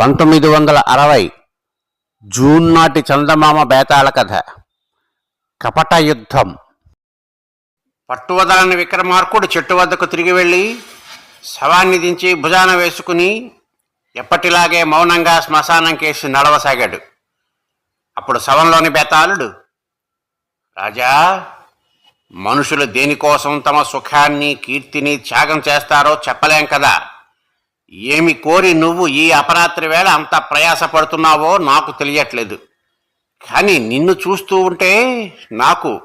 పంతొమ్మిది వందల అరవై జూన్ నాటి చందమామ బేతాళ కథ. కపట యుద్ధం. పట్టువదలని విక్రమార్కుడు చెట్టు వద్దకు తిరిగి వెళ్ళి శవాన్ని దించి భుజాన వేసుకుని ఎప్పటిలాగే మౌనంగా శ్మశానం కేసి నడవసాగాడు. అప్పుడు శవంలోని బేతాళుడు రాజా మనుషులు దేనికోసం తమ సుఖాన్ని కీర్తిని త్యాగం చేస్తారో చెప్పలేం కదా. ఏమి కోరి నువ్వు ఈ అపరాత్రి వేళ అంత ప్రయాసపడుతున్నావో నాకు తెలియట్లేదు. కానీ నిన్ను చూస్తూ ఉంటే నాకు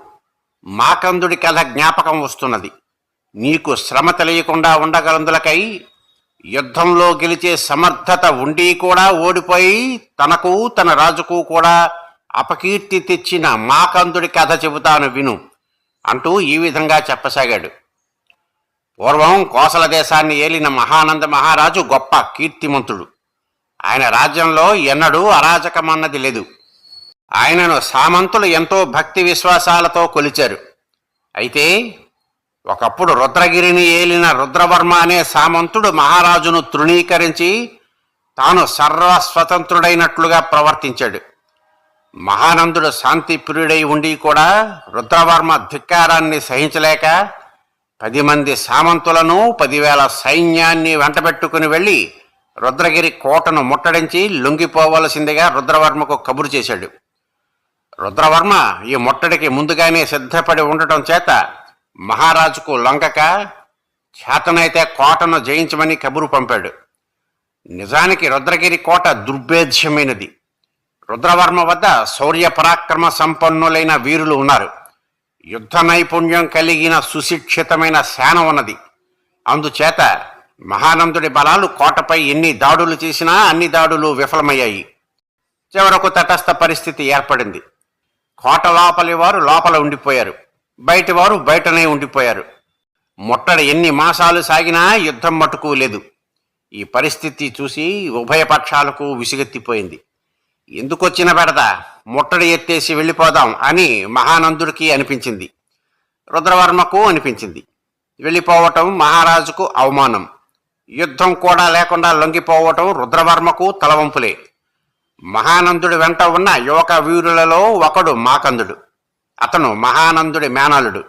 మాకందుడి కథ జ్ఞాపకం వస్తున్నది. నీకు శ్రమ తెలియకుండా ఉండగలందులకై యుద్ధంలో గెలిచే సమర్థత ఉండి కూడా ఓడిపోయి తనకు తన రాజుకు కూడా అపకీర్తి తెచ్చిన మాకందుడి కథ చెబుతాను విను అంటూ ఈ విధంగా చెప్పసాగాడు. పూర్వం కోసల దేశాన్ని ఏలిన మహానంద మహారాజు గొప్ప కీర్తిమంతుడు. ఆయన రాజ్యంలో ఎన్నడూ అరాజకమన్నది లేదు. ఆయనను సామంతులు ఎంతో భక్తి విశ్వాసాలతో కొలిచారు. అయితే ఒకప్పుడు రుద్రగిరిని ఏలిన రుద్రవర్మ అనే సామంతుడు మహారాజును తృణీకరించి తాను సర్వస్వతంత్రుడైనట్లుగా ప్రవర్తించాడు. మహానందుడు శాంతి ప్రియుడై ఉండి కూడా రుద్రవర్మ ధిక్కారాన్ని సహించలేక పది మంది సామంతులను పదివేల సైన్యాన్ని వెంటబెట్టుకుని వెళ్ళి రుద్రగిరి కోటను ముట్టడించి లొంగిపోవలసిందిగా రుద్రవర్మకు కబురు చేశాడు. రుద్రవర్మ ఈ ముట్టడికి ముందుగానే సిద్ధపడి ఉండటం చేత మహారాజుకు లొంగక చేతనైతే కోటను జయించమని కబురు పంపాడు. నిజానికి రుద్రగిరి కోట దుర్భేద్యమైనది. రుద్రవర్మ వద్ద శౌర్య పరాక్రమ సంపన్నులైన వీరులు ఉన్నారు. యుద్ధ నైపుణ్యం కలిగిన సుశిక్షితమైన సేన ఉన్నది. అందుచేత మహానందుడి బలాలు కోటపై ఎన్ని దాడులు చేసినా అన్ని దాడులు విఫలమయ్యాయి. చివరకు తటస్థ పరిస్థితి ఏర్పడింది. కోట లోపలి వారు లోపల ఉండిపోయారు. బయటి వారు బయటనే ఉండిపోయారు. ముట్టడి ఎన్ని మాసాలు సాగినా యుద్ధం మటుకు లేదు. ఈ పరిస్థితి చూసి ఉభయ పక్షాలకు విసుగెత్తిపోయింది. ఎందుకొచ్చిన బెడద? ముట్టడి ఎత్తేసి వెళ్ళిపోదాం అని మహానందుడికి అనిపించింది. రుద్రవర్మకు అనిపించింది. వెళ్ళిపోవటం మహారాజుకు అవమానం. యుద్ధం కూడా లేకుండా లొంగిపోవటం రుద్రవర్మకు తలవంపులే. మహానందుడి వెంట ఉన్న యువక వీరులలో ఒకడు మాకందుడు. అతను మహానందుడి మేనలుడు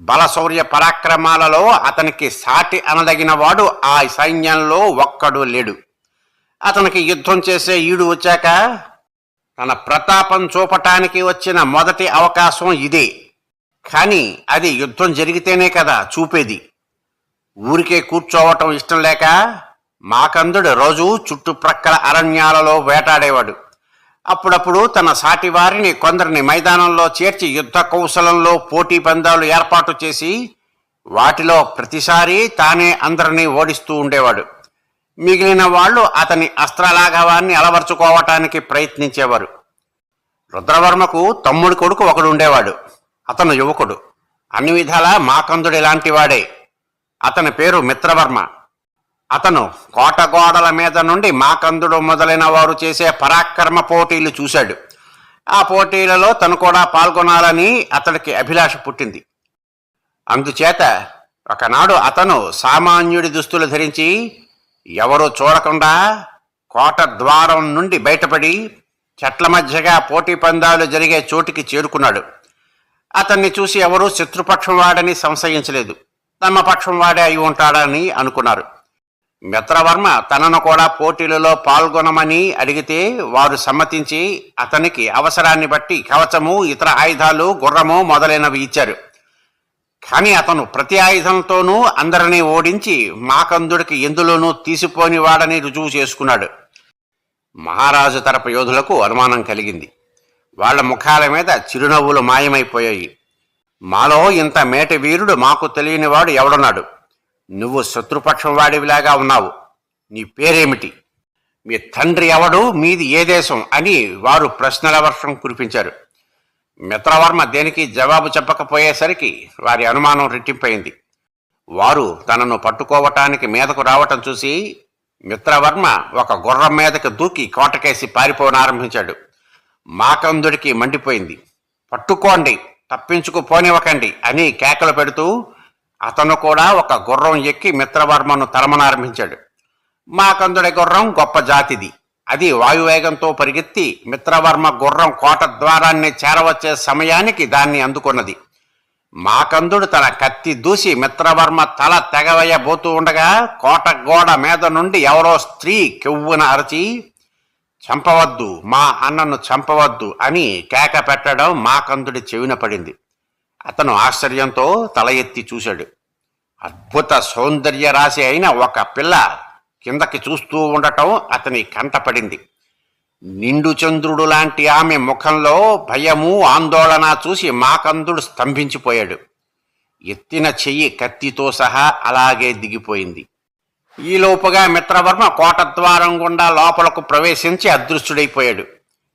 బలశౌర్య పరాక్రమాలలో అతనికి సాటి అనదగినవాడు ఆ సైన్యంలో ఒక్కడు లేడు. అతనికి యుద్ధం చేసే ఈడు వచ్చాక తన ప్రతాపం చూపటానికి వచ్చిన మొదటి అవకాశం ఇదే. కానీ అది యుద్ధం జరిగితేనే కదా చూపేది. ఊరికే కూర్చోవటం ఇష్టం లేక మాకందుడు రోజు చుట్టుప్రక్కల అరణ్యాలలో వేటాడేవాడు. అప్పుడప్పుడు తన సాటి వారిని కొందరిని మైదానంలో చేర్చి యుద్ధ కౌశలంలో పోటీ పందాలు ఏర్పాటు చేసి వాటిలో ప్రతిసారి తానే అందరినీ ఓడిస్తూ ఉండేవాడు. మిగిలిన వాళ్ళు అతని అస్త్రలాఘవాన్ని అలవర్చుకోవటానికి ప్రయత్నించేవారు. రుద్రవర్మకు తమ్ముడి కొడుకు ఒకడు ఉండేవాడు. అతను యువకుడు. అన్ని విధాలా మాకందుడి లాంటివాడే అతని పేరు మిత్రవర్మ. అతను కోట గోడల మీద నుండి మాకందుడు మొదలైన వారు చేసే పరాక్రమ పోటీలు చూశాడు. ఆ పోటీలలో తను కూడా పాల్గొనాలని అతడికి అభిలాష పుట్టింది. అందుచేత ఒకనాడు అతను సామాన్యుడి దుస్తులు ధరించి ఎవరూ చూడకుండా కోట ద్వారం నుండి బయటపడి చెట్ల మధ్యగా పోటీ పందాలు జరిగే చోటికి చేరుకున్నాడు. అతన్ని చూసి ఎవరూ శత్రుపక్షం వాడని సంశయించలేదు. తమ పక్షం వాడే అయి ఉంటాడని అనుకున్నారు. మిత్రవర్మ తనను కూడా పోటీలలో పాల్గొనమని అడిగితే వారు సమ్మతించి అతనికి అవసరాన్ని బట్టి కవచము ఇతర ఆయుధాలు గుర్రము మొదలైనవి ఇచ్చారు. కానీ అతను ప్రతి ఆయుధంతోనూ అందరినీ ఓడించి మాకందుడికి ఎందులోనూ తీసిపోని వాడని రుజువు చేసుకున్నాడు. మహారాజు తరపు యోధులకు అనుమానం కలిగింది. వాళ్ళ ముఖాల మీద చిరునవ్వులు మాయమైపోయాయి. మాలో ఇంత మేటి వీరుడు మాకు తెలియనివాడు ఎవడున్నాడు? నువ్వు శత్రుపక్షం వాడివిలాగా ఉన్నావు. నీ పేరేమిటి? మీ తండ్రి ఎవడు? మీది ఏ దేశం? అని వారు ప్రశ్నల వర్షం కురిపించారు. మిత్రవర్మ దేనికి జవాబు చెప్పకపోయేసరికి వారి అనుమానం రెట్టింపైంది. వారు తనను పట్టుకోవటానికి మీదకు రావటం చూసి మిత్రవర్మ ఒక గుర్రం మీదకి దూకి కోటకేసి పారిపోనారంభించాడు మాకందుడికి మండిపోయింది. పట్టుకోండి తప్పించుకుపోనివ్వకండి అని కేకలు పెడుతూ అతను కూడా ఒక గుర్రం ఎక్కి మిత్రవర్మను తరమనారంభించాడు. మాకందుడి గుర్రం గొప్ప జాతిది. అది వాయువేగంతో పరిగెత్తి మిత్రవర్మ గుర్రం కోట ద్వారాన్ని చేరవచ్చే సమయానికి దాన్ని అందుకున్నది. మాకందుడు తన కత్తి దూసి మిత్రవర్మ తల తెగవేయబోతూ ఉండగా కోట గోడ మీద నుండి ఎవరో స్త్రీ కెవ్వున అరచి చంపవద్దు మా అన్నను చంపవద్దు అని కేక పెట్టడం మాకందుడి చెవిన పడింది. అతను ఆశ్చర్యంతో తల ఎత్తి చూశాడు. అద్భుత సౌందర్య రాశి అయిన ఒక పిల్ల కిందకి చూస్తూ ఉండటం అతని కంటపడింది. నిండు చంద్రుడు లాంటి ఆమె ముఖంలో భయము ఆందోళన చూసి మాకందుడు స్తంభించిపోయాడు. ఎత్తిన చెయ్యి కత్తితో సహా అలాగే దిగిపోయింది. ఈలోపుగా మిత్రవర్మ కోటద్వారం గుండా లోపలకు ప్రవేశించి అదృశ్యుడైపోయాడు.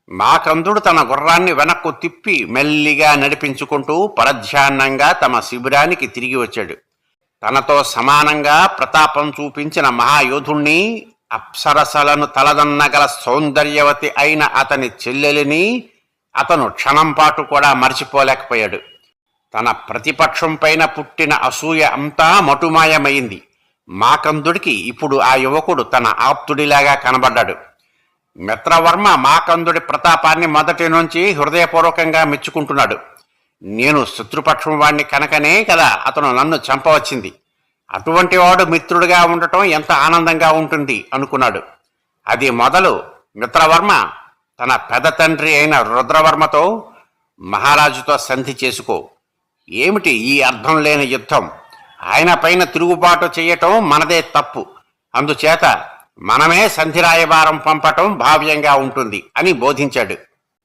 మాకందుడు తన గుర్రాన్ని వెనక్కు తిప్పి మెల్లిగా నడిపించుకుంటూ పరధ్యాన్నంగా తమ శిబిరానికి తిరిగి వచ్చాడు. తనతో సమానంగా ప్రతాపం చూపించిన మహాయోధుణ్ణి అప్సరసలను తలదన్నగల సౌందర్యవతి అయిన అతని చెల్లెలిని అతను క్షణం పాటు కూడా మర్చిపోలేకపోయాడు. తన ప్రతిపక్షం పైన పుట్టిన అసూయ అంతా మటుమాయమైంది. మాకందుడికి ఇప్పుడు ఆ యువకుడు తన ఆప్తుడిలాగా కనబడ్డాడు. మిత్రవర్మ మాకందుడి ప్రతాపాన్ని మొదటి నుంచి హృదయపూర్వకంగా మెచ్చుకుంటున్నాడు. నేను శత్రుపక్షం వాణ్ణి కనుకనే కదా అతను నన్ను చంపవచ్చింది. అటువంటి వాడు మిత్రుడిగా ఉండటం ఎంత ఆనందంగా ఉంటుంది అనుకున్నాడు. అది మొదలు మిత్రవర్మ తన పెద తండ్రి అయిన రుద్రవర్మతో మహారాజుతో సంధి చేసుకో. ఏమిటి ఈ అర్థం లేని యుద్ధం? ఆయన పైన తిరుగుబాటు చేయటం మనదే తప్పు. అందుచేత మనమే సంధి రాయబారం పంపటం భావ్యంగా ఉంటుంది అని బోధించాడు.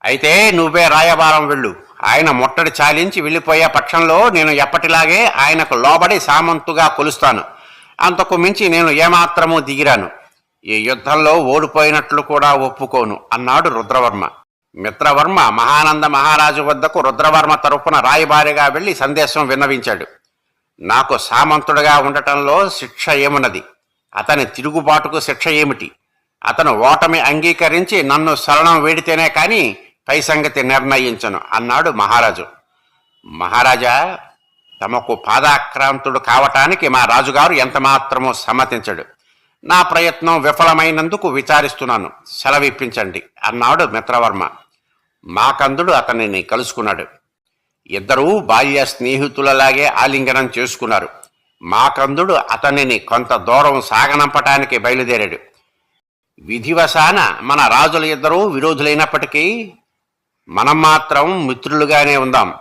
అయితే నువ్వే రాయబారం వెళ్ళు. ఆయన ముట్టడి చాలించి వెళ్ళిపోయే పక్షంలో నేను ఎప్పటిలాగే ఆయనకు లోబడి సామంతుగా కొలుస్తాను. అంతకు మించి నేను ఏమాత్రమూ దిగిరాను. ఈ యుద్ధంలో ఓడిపోయినట్లు కూడా ఒప్పుకోను అన్నాడు రుద్రవర్మ. మిత్రవర్మ మహానంద మహారాజు వద్దకు రుద్రవర్మ తరపున రాయబారిగా వెళ్ళి సందేశం విన్నవించాడు. నాకు సామంతుడిగా ఉండటంలో శిక్ష ఏమున్నది? అతని తిరుగుబాటుకు శిక్ష ఏమిటి? అతను ఓటమి అంగీకరించి నన్ను శరణం వేడితేనే కానీ పై సంగతి నిర్ణయించను అన్నాడు మహారాజు. మహారాజా తమకు పాదాక్రాంతుడు కావటానికి మా రాజుగారు ఎంతమాత్రమూ సమ్మతించడు. నా ప్రయత్నం విఫలమైనందుకు విచారిస్తున్నాను. సెలవిప్పించండి అన్నాడు మిత్రవర్మ. మాకందుడు అతనిని కలుసుకున్నాడు. ఇద్దరూ బాల్య స్నేహితులలాగే ఆలింగనం చేసుకున్నారు. మాకందుడు అతనిని కొంత దూరం సాగనంపటానికి బయలుదేరాడు. విధివశాన మన రాజుల ఇద్దరూ విరోధులైనప్పటికీ మనం మాత్రం మిత్రులుగానే ఉందాం.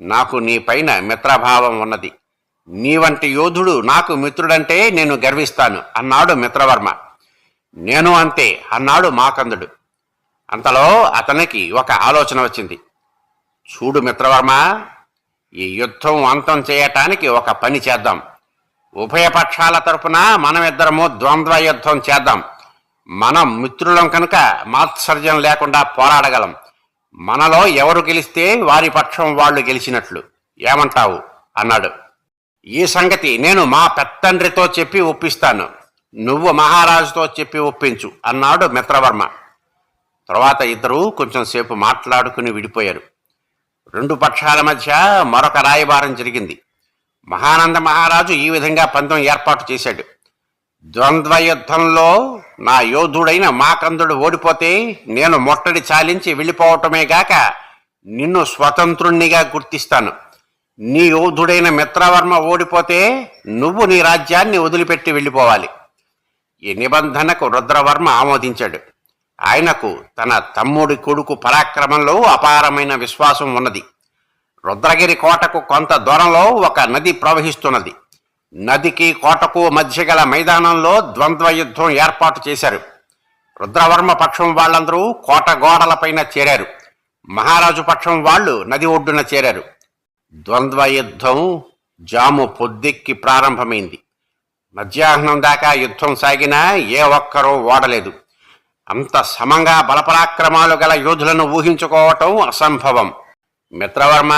నాకు నీ పైన మిత్రభావం ఉన్నది. నీ వంటి యోధుడు నాకు మిత్రుడంటే నేను గర్విస్తాను అన్నాడు మిత్రవర్మ. నేను అంతే అన్నాడు మాకందుడు. అంతలో అతనికి ఒక ఆలోచన వచ్చింది. చూడు మిత్రవర్మ ఈ యుద్ధం అంతం చేయటానికి ఒక పని చేద్దాం. ఉభయ పక్షాల తరపున మనమిద్దరము ద్వంద్వ యుద్ధం చేద్దాం. మనం మిత్రులం కనుక మాత్సర్యం లేకుండా పోరాడగలం. మనలో ఎవరు గెలిస్తే వారి పక్షం వాళ్ళు గెలిచినట్లు. ఏమంటావు? అన్నాడు. ఈ సంగతి నేను మా పెత్తండ్రితో చెప్పి ఒప్పిస్తాను. నువ్వు మహారాజుతో చెప్పి ఒప్పించు అన్నాడు మిత్రవర్మ. తర్వాత ఇద్దరూ కొంచెం సేపు మాట్లాడుకుని విడిపోయారు. రెండు పక్షాల మధ్య మరొక రాయబారం జరిగింది. మహానంద మహారాజు ఈ విధంగా పందెం ఏర్పాటు చేశాడు. ద్వంద్వ యుద్ధంలో నా యోధుడైన మాకందుడు ఓడిపోతే నేను మొట్టడి చాలించి వెళ్ళిపోవటమే గాక నిన్ను స్వతంత్రుణ్ణిగా గుర్తిస్తాను. నీ యోధుడైన మిత్రవర్మ ఓడిపోతే నువ్వు నీ రాజ్యాన్ని వదిలిపెట్టి వెళ్ళిపోవాలి. ఈ నిబంధనకు రుద్రవర్మ ఆమోదించాడు. ఆయనకు తన తమ్ముడి కొడుకు పరాక్రమంలో అపారమైన విశ్వాసం ఉన్నది. రుద్రగిరి కోటకు కొంత దూరంలో ఒక నది ప్రవహిస్తున్నది. నదికి కోటకు మధ్య గల మైదానంలో ద్వంద్వ యుద్ధం ఏర్పాటు చేశారు. రుద్రవర్మ పక్షం వాళ్ళందరూ కోట గోడలపైన చేరారు. మహారాజు పక్షం వాళ్ళు నది ఒడ్డున చేరారు. ద్వంద్వ యుద్ధం జాము పొద్దెక్కి ప్రారంభమైంది. మధ్యాహ్నం దాకా యుద్ధం సాగినా ఏ ఒక్కరూ ఓడలేదు. అంత సమంగా బలపరాక్రమాలు గల యోధులను ఊహించుకోవటం అసంభవం. మిత్రవర్మ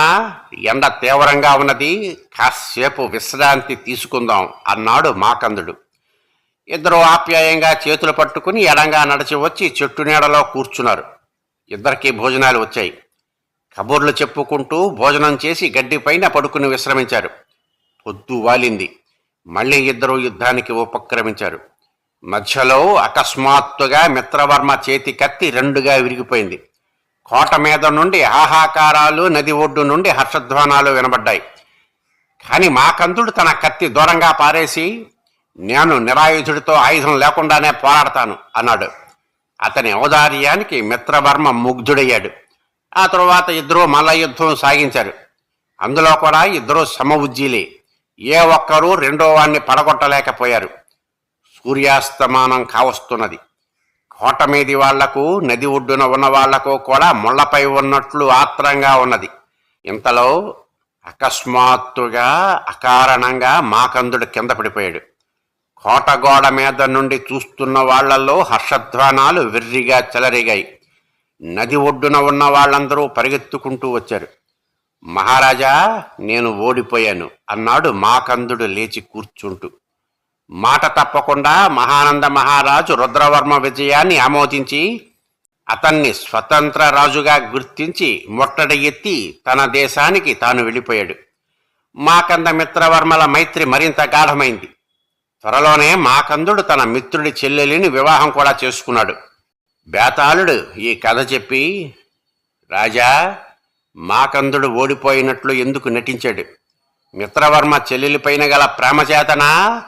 ఎండ తీవ్రంగా ఉన్నది. కాసేపు విశ్రాంతి తీసుకుందాం అన్నాడు మాకందుడు. ఇద్దరు ఆప్యాయంగా చేతులు పట్టుకుని ఎడంగా నడిచి వచ్చి చెట్టు నీడలో కూర్చున్నారు. ఇద్దరికీ భోజనాలు వచ్చాయి. కబుర్లు చెప్పుకుంటూ భోజనం చేసి గడ్డిపైన పడుకుని విశ్రమించారు. పొద్దు వాలింది. మళ్ళీ ఇద్దరు యుద్ధానికి ఉపక్రమించారు. మధ్యలో అకస్మాత్తుగా మిత్రవర్మ చేతి కత్తి రెండుగా విరిగిపోయింది. కోట మీద నుండి ఆహాకారాలు నది ఒడ్డు నుండి హర్షధ్వానాలు వినబడ్డాయి. కానీ మా కంతుడు తన కత్తి దూరంగా పారేసి నేను నిరాయుధుడితో ఆయుధం లేకుండానే పోరాడతాను అన్నాడు. అతని ఔదార్యానికి మిత్రవర్మ ముగ్ధుడయ్యాడు. ఆ తరువాత ఇద్దరూ మల్ల యుద్ధం సాగించారు. అందులో కూడా ఇద్దరూ సమఉజ్జీలే ఏ ఒక్కరూ రెండో వాణ్ణి పడగొట్టలేకపోయారు. సూర్యాస్తమానం కావస్తున్నది. కోట మీది వాళ్ళకు నది ఒడ్డున ఉన్న వాళ్ళకు కూడా ముళ్ళపై ఉన్నట్లు ఆత్రంగా ఉన్నది. ఇంతలో అకస్మాత్తుగా అకారణంగా మాకందుడు కింద పడిపోయాడు. కోట గోడ మీద నుండి చూస్తున్న వాళ్ళలో హర్షధ్వానాలు విర్రిగా చెలరిగాయి. నది ఒడ్డున ఉన్న వాళ్ళందరూ పరిగెత్తుకుంటూ వచ్చారు. మహారాజా నేను ఓడిపోయాను అన్నాడు మాకందుడు లేచి కూర్చుంటూ. మాట తప్పకుండా మహానంద మహారాజు రుద్రవర్మ విజయాన్ని ఆమోదించి అతన్ని స్వతంత్ర రాజుగా గుర్తించి ముట్టడి ఎత్తి తన దేశానికి తాను వెళ్ళిపోయాడు. మాకంద మిత్రవర్మల మైత్రి మరింత గాఢమైంది. త్వరలోనే మాకందుడు తన మిత్రుడి చెల్లెలిని వివాహం కూడా చేసుకున్నాడు. బేతాళుడు ఈ కథ చెప్పి రాజా మాకందుడు ఓడిపోయినట్లు ఎందుకు నటించాడు? మిత్రవర్మ చెల్లెలిపైన గల ప్రేమచేతనా?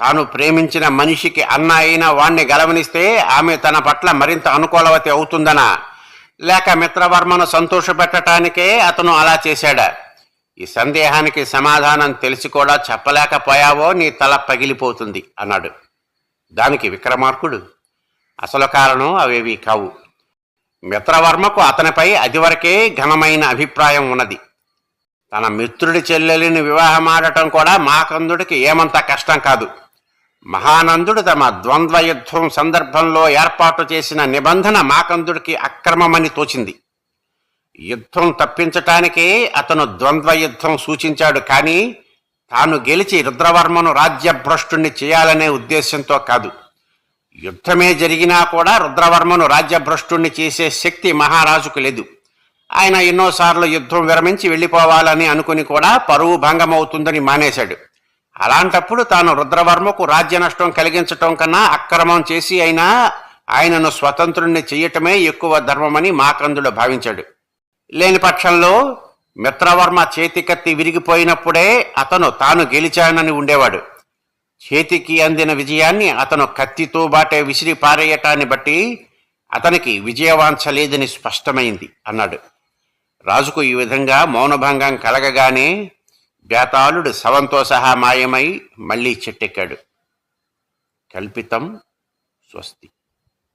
తాను ప్రేమించిన మనిషికి అన్న అయిన వాణ్ణి గలవనిస్తే ఆమె తన పట్ల మరింత అనుకూలవతి అవుతుందనా? లేక మిత్రవర్మను సంతోషపెట్టడానికే అతను అలా చేశాడా? ఈ సందేహానికి సమాధానం తెలిసి కూడా చెప్పలేకపోయావో నీ తల పగిలిపోతుంది అన్నాడు. దానికి విక్రమార్కుడు అసలు కారణం అవేవి కావు. మిత్రవర్మకు అతనిపై అదివరకే ఘనమైన అభిప్రాయం ఉన్నది. తన మిత్రుడి చెల్లెలిని వివాహమాడటం కూడా మాకందుడికి ఏమంత కష్టం కాదు. మహానందుడు తమ ద్వంద్వ యుద్ధం సందర్భంలో ఏర్పాటు చేసిన నిబంధన మాకందుడికి అక్రమమని తోచింది. యుద్ధం తప్పించటానికే అతను ద్వంద్వ యుద్ధం సూచించాడు కానీ తాను గెలిచి రుద్రవర్మను రాజ్యభ్రష్టుణ్ణి చేయాలనే ఉద్దేశంతో కాదు. యుద్ధమే జరిగినా కూడా రుద్రవర్మను రాజ్యభ్రష్టుణ్ణి చేసే శక్తి మహారాజుకు లేదు. ఆయన ఎన్నోసార్లు యుద్ధం విరమించి వెళ్ళిపోవాలని అనుకుని కూడా పరువు భంగమవుతుందని మానేశాడు. అలాంటప్పుడు తాను రుద్రవర్మకు రాజ్య నష్టం కలిగించటం కన్నా అక్రమం చేసి అయినా ఆయనను స్వతంత్రుణ్ణి చేయటమే ఎక్కువ ధర్మమని మాకందుడు భావించాడు. లేని పక్షంలో మిత్రవర్మ చేతికత్తి విరిగిపోయినప్పుడే అతను తాను గెలిచానని ఉండేవాడు. చేతికి అందిన విజయాన్ని అతను కత్తితో బాటే విసిరి పారేయటాన్ని బట్టి అతనికి విజయవాంఛ లేదని స్పష్టమైంది అన్నాడు. రాజుకు ఈ విధంగా మౌనభంగం కలగగానే బేతాళుడు శవంతో సహా మాయమై మళ్ళీ చెట్టెక్కాడు. కల్పితం స్వస్తి.